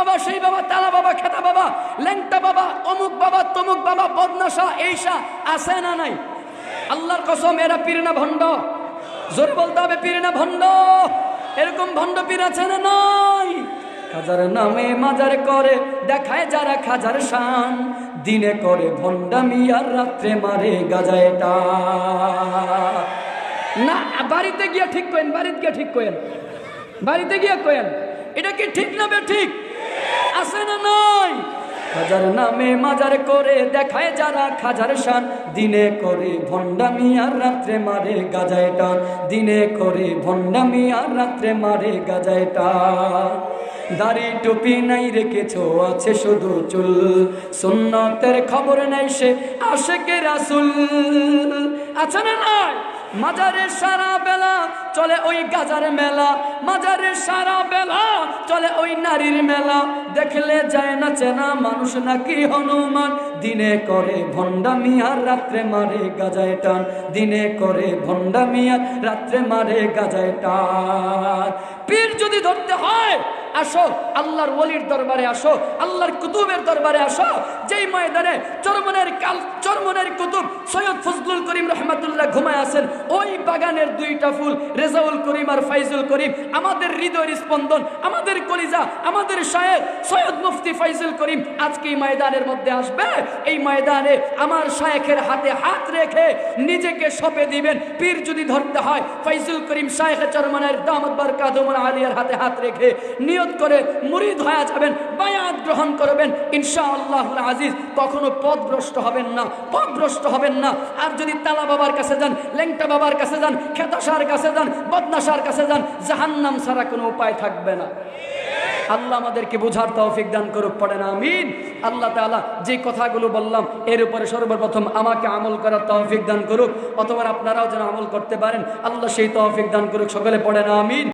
বাবা, সেই বাবা, তালা বাবা, খেতা বাবা, ল্যাংটা বাবা, অমুক বাবা, তমুক বাবা বদনাশা এইসা, আছে না নাই? আল্লাহর কসম, এরা পীর না ভণ্ড। জোর বলতে হবে, পীর না ভণ্ড। এরকম ভণ্ড পীর আছে না নাই? খাজার নামে মাজার করে, দেখায় যারা খাজার শান। দিনে করে ভণ্ডামি আর রাত্রে মারে গাজায়টা না, বাড়িতে গিয়ে ঠিক করেন, বাড়িতে গিয়ে ঠিক করেন। বাড়িতে গিয়ে করেন। এটা কি ঠিক না বে ঠিক আছে না নয় খাজার নামে মাজার করে দেখায় যারা খাজার শান। দিনে করে ভণ্ডামি আর রাত্রে মারে গাজায় টান। দিনে করে ভণ্ডামি আর রাত্রে মারে গাজায় টান। দাড়ি টুপি নাই রেখেছো, আছে শুধু চুল। সুন্নতের খবর নাই সে আসে আশেকে রাসুল। আছে না নাই? মাজারে সারা বেলা চলে ওই গাজার মেলা। মাজারে সারা ওই নারীর মেলা দেখলে যায় না চেনা মানুষ নাকি হনুমান। দিনে করে ভণ্ডা মিয়ার রাত্রে মারে গাজায় টান। দিনে করে ভণ্ডা মিয়ার রাত্রে মারে গাজায় টান। পীর যদি ধরতে হয় আসো, আল্লাহর ওলির দরবারে আসো, আল্লাহর কুতুবের দরবারে আসো। যেই ময়দানে চরমনের কাল, চরমনের কুতুব সৈয়দ ফজলুল করিম রহমাতুল্লাহ ঘুমায় আছেন, ওই বাগানের দুইটা ফুল, রেজাউল করিম আর ফাইজুল করিম, আমাদের হৃদয়ের স্পন্দন, আমাদের কলিজা, আমাদের শায়ের সৈয়দ মুফতি ফাইজুল করিম আজকে এই ময়দানের মধ্যে আসবে। এই ময়দানে আমার শায়েখের হাতে হাত রেখে নিজেকে সপে দিবেন, পীর যদি ধরতে হয়, ফাইজুল করিম শায়েখ চরমনের দামত বারকাতুমুল আলিয়ার হাতে হাত রেখে নিয়ত করে মুরিদ হয়ে যাবেন, বায়াত গ্রহণ করবেন ইনশাআল্লাহ আজিজ, কখনো পথভ্রষ্ট হবেন না পথভ্রষ্ট হবেন না। আর যদি তালা বাবার কাছে যান লেংটা বাবার কাছে যান খেতাসার কাছে যান বদনাসার কাছে যান, জাহান্নাম ছাড়া কোনো উপায় থাকবে না। আল্লাহ আমাদেরকে বোঝার তৌফিক দান করুক পড়ে না আমিন। আল্লাহ তাআলা যে কথাগুলো বললাম, এর উপরে সর্বপ্রথম আমাকে আমল করার তৌফিক দান করুক, অথবা আপনারাও যেন আমল করতে পারেন, আল্লাহ সেই তৌফিক দান করুক, সকলে পড়ে না আমিন।